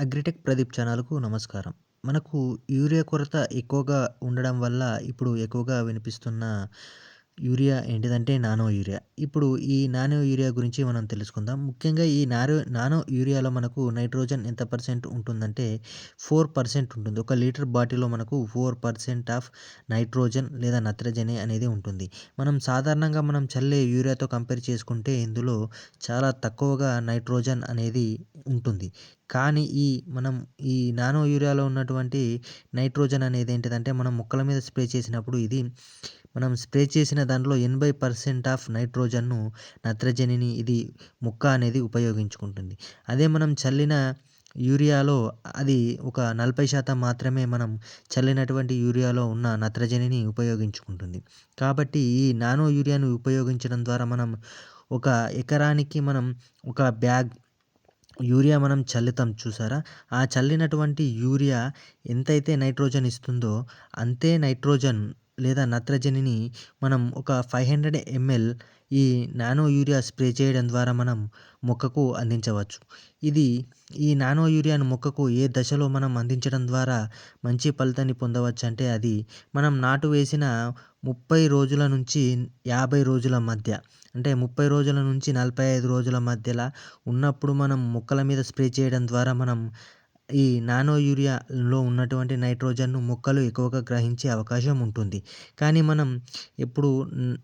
Agritech Pradeep ఛానల్‌కు నమస్కారం. మనకు యూరియా కొరత ఎక్కువగా ఉండడం వల్ల ఇప్పుడు ఎక్కువగా వినిపిస్తున్న యూరియా ఏంటిదంటే నానో యూరియా. ఇప్పుడు ఈ నానో యూరియా గురించి మనం తెలుసుకుందాం. ముఖ్యంగా ఈ నారో నానో యూరియాలో మనకు నైట్రోజన్ ఎంత పర్సెంట్ ఉంటుందంటే ఫోర్ పర్సెంట్ ఉంటుంది. ఒక లీటర్ బాటిల్‌లో మనకు ఫోర్ పర్సెంట్ ఆఫ్ నైట్రోజన్ లేదా నత్రజని అనేది ఉంటుంది. మనం సాధారణంగా మనం చల్లే యూరియాతో కంపేర్ చేసుకుంటే ఇందులో చాలా తక్కువగా నైట్రోజన్ అనేది ఉంటుంది. కానీ ఈ మనం ఈ నానో యూరియాలో ఉన్నటువంటి నైట్రోజన్ అనేది ఏంటిదంటే మనం మొక్కల మీద స్ప్రే చేసినప్పుడు ఇది మనం స్ప్రే చేసిన దాంట్లో 80% ఆఫ్ నైట్రోజన్‌ను నత్రజనిని ఇది మొక్క అనేది ఉపయోగించుకుంటుంది. అదే మనం చల్లిన యూరియాలో అది ఒక 40% మాత్రమే మనం చల్లినటువంటి యూరియాలో ఉన్న నత్రజనిని ఉపయోగించుకుంటుంది. కాబట్టి ఈ నానో యూరియాను ఉపయోగించడం ద్వారా మనం ఒక ఎకరానికి మనం ఒక బ్యాగ్ యూరియా మనం చల్లుతాం చూసారా? ఆ చల్లినటువంటి యూరియా ఎంతైతే నైట్రోజన్ ఇస్తుందో అంతే నైట్రోజన్ లేదా నత్రజనిని మనం ఒక 500 ఎంఎల్ ఈ నానో యూరియా స్ప్రే చేయడం ద్వారా మనం మొక్కకు అందించవచ్చు. ఇది ఈ నానో యూరియాను మొక్కకు ఏ దశలో మనం అందించడం ద్వారా మంచి ఫలితాన్ని పొందవచ్చు అంటే అది మనం నాటు వేసిన 30 రోజుల నుంచి 50 రోజుల మధ్య అంటే 30 రోజుల నుంచి 45 రోజుల మధ్యలో ఉన్నప్పుడు మనం మొక్కల మీద స్ప్రే చేయడం ద్వారా మనం ఈ నానో యూరియాలో ఉన్నటువంటి నైట్రోజన్‌ను మొక్కలు ఎక్కువగా గ్రహించే అవకాశం ఉంటుంది. కానీ మనం ఎప్పుడు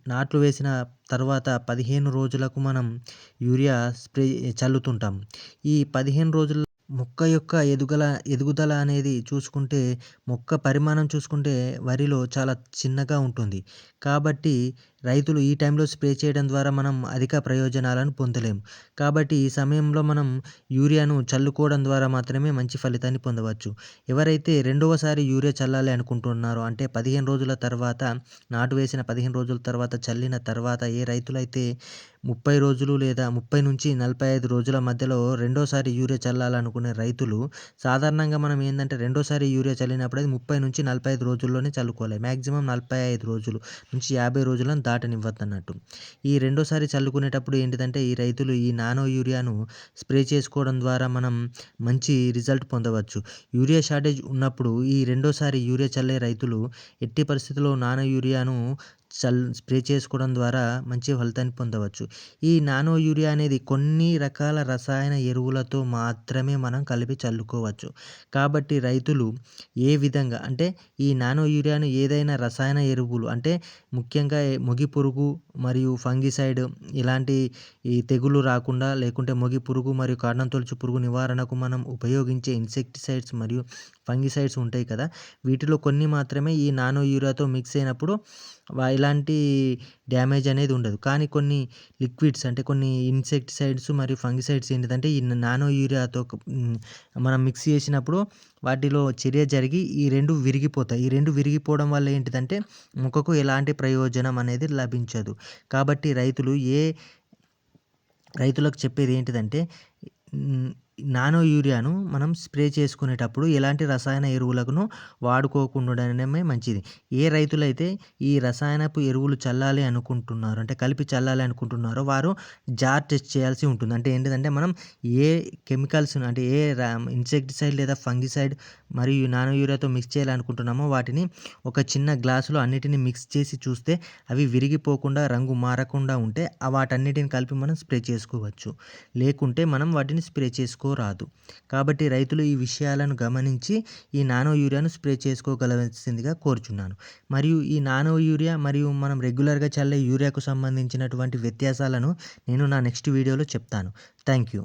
నాట్లు వేసిన తర్వాత 15 రోజులకు మనం యూరియా స్ప్రే చల్లుతుంటాం. ఈ పదిహేను రోజుల మొక్క యొక్క ఎదుగల ఎదుగుదల అనేది చూసుకుంటే మొక్క పరిమాణం చూసుకుంటే వరిలో చాలా చిన్నగా ఉంటుంది. కాబట్టి రైతులు ఈ టైంలో స్ప్రే చేయడం ద్వారా మనం అధిక ప్రయోజనాలను పొందలేము. కాబట్టి ఈ సమయంలో మనం యూరియాను చల్లుకోవడం ద్వారా మాత్రమే మంచి ఫలితాన్ని పొందవచ్చు. ఎవరైతే రెండవసారి యూరియా చల్లాలి అనుకుంటున్నారో అంటే 15 రోజుల తర్వాత నాటు వేసిన 15 రోజుల తర్వాత చల్లిన తర్వాత ఏ రైతులైతే 30 రోజులు లేదా 30-45 రోజుల మధ్యలో రెండోసారి యూరియా చల్లాలనుకునే రైతులు సాధారణంగా మనం ఏంటంటే రెండోసారి యూరియా చల్లినప్పుడు అది 30-45 రోజుల్లోనే చల్లుకోవాలి. మ్యాక్సిమం నలభై ఐదు రోజులు నుంచి 50 రోజులను దాటనివ్వద్దన్నట్టు. ఈ రెండోసారి చల్లుకునేటప్పుడు ఏంటిదంటే ఈ రైతులు ఈ నానో యూరియాను స్ప్రే చేసుకోవడం ద్వారా మనం మంచి రిజల్ట్ పొందవచ్చు. యూరియా షార్టేజ్ ఉన్నప్పుడు ఈ రెండోసారి యూరియా చల్లే రైతులు ఎట్టి పరిస్థితుల్లో నానో యూరియాను చల్ స్ప్రే చేసుకోవడం ద్వారా మంచి ఫలితాన్ని పొందవచ్చు. ఈ నానో యూరియా అనేది కొన్ని రకాల రసాయన ఎరువులతో మాత్రమే మనం కలిపి చల్లుకోవచ్చు. కాబట్టి రైతులు ఏ విధంగా అంటే ఈ నానో యూరియాను ఏదైనా రసాయన ఎరువులు అంటే ముఖ్యంగా మొగి పురుగు మరియు ఫంగిసైడ్ ఇలాంటి ఈ తెగులు రాకుండా లేకుంటే మొగి పురుగు మరియు కాండం తొలుచు పురుగు నివారణకు మనం ఉపయోగించే ఇన్సెక్టిసైడ్స్ మరియు ఫంగిసైడ్స్ ఉంటాయి కదా! వీటిలో కొన్ని మాత్రమే ఈ నానో యూరియాతో మిక్స్ అయినప్పుడు ఇలా ఇలాంటి డ్యామేజ్ అనేది ఉండదు. కానీ కొన్ని లిక్విడ్స్ అంటే కొన్ని ఇన్సెక్టిసైడ్స్ మరియు ఫంగిసైడ్స్ ఏంటిదంటే ఈ నానో యూరియాతో మనం మిక్స్ చేసినప్పుడు వాటిలో చర్య జరిగి ఈ రెండు విరిగిపోతాయి. ఈ రెండు విరిగిపోవడం వల్ల ఏంటిదంటే మొక్కకు ఎలాంటి ప్రయోజనం అనేది లభించదు. కాబట్టి రైతులు ఏ రైతులకు చెప్పేది ఏంటిదంటే నానో యూరియాను మనం స్ప్రే చేసుకునేటప్పుడు ఎలాంటి రసాయన ఎరువులను వాడుకోకుండా ఉండడమే మంచిది. ఏ రైతులైతే ఈ రసాయనపు ఎరువులు చల్లాలి అనుకుంటున్నారో అంటే కలిపి చల్లాలి అనుకుంటున్నారో వారు జార్ టెస్ట్ చేయాల్సి ఉంటుంది. అంటే ఏంటిదంటే మనం ఏ కెమికల్స్ అంటే ఏ ఇన్సెక్టిసైడ్ లేదా ఫంగిసైడ్ మరియు నానో యూరియాతో మిక్స్ చేయాలనుకుంటున్నామో వాటిని ఒక చిన్న గ్లాసులో అన్నిటిని మిక్స్ చేసి చూస్తే అవి విరిగిపోకుండా రంగు మారకుండా ఉంటే వాటన్నిటిని కలిపి మనం స్ప్రే చేసుకోవచ్చు. లేకుంటే మనం వాటిని స్ప్రే చేసుకోరాదు. కాబట్టి రైతులు ఈ విషయాలను గమనించి ఈ నానో యూరియాను స్ప్రే చేసుకోగలవలసిందిగా కోరుచున్నాను. మరియు ఈ నానో యూరియా మరియు మనం రెగ్యులర్‌గా చల్లే యూరియాకు సంబంధించినటువంటి వ్యత్యాసాలను నేను నా నెక్స్ట్ వీడియోలో చెప్తాను. Thank you.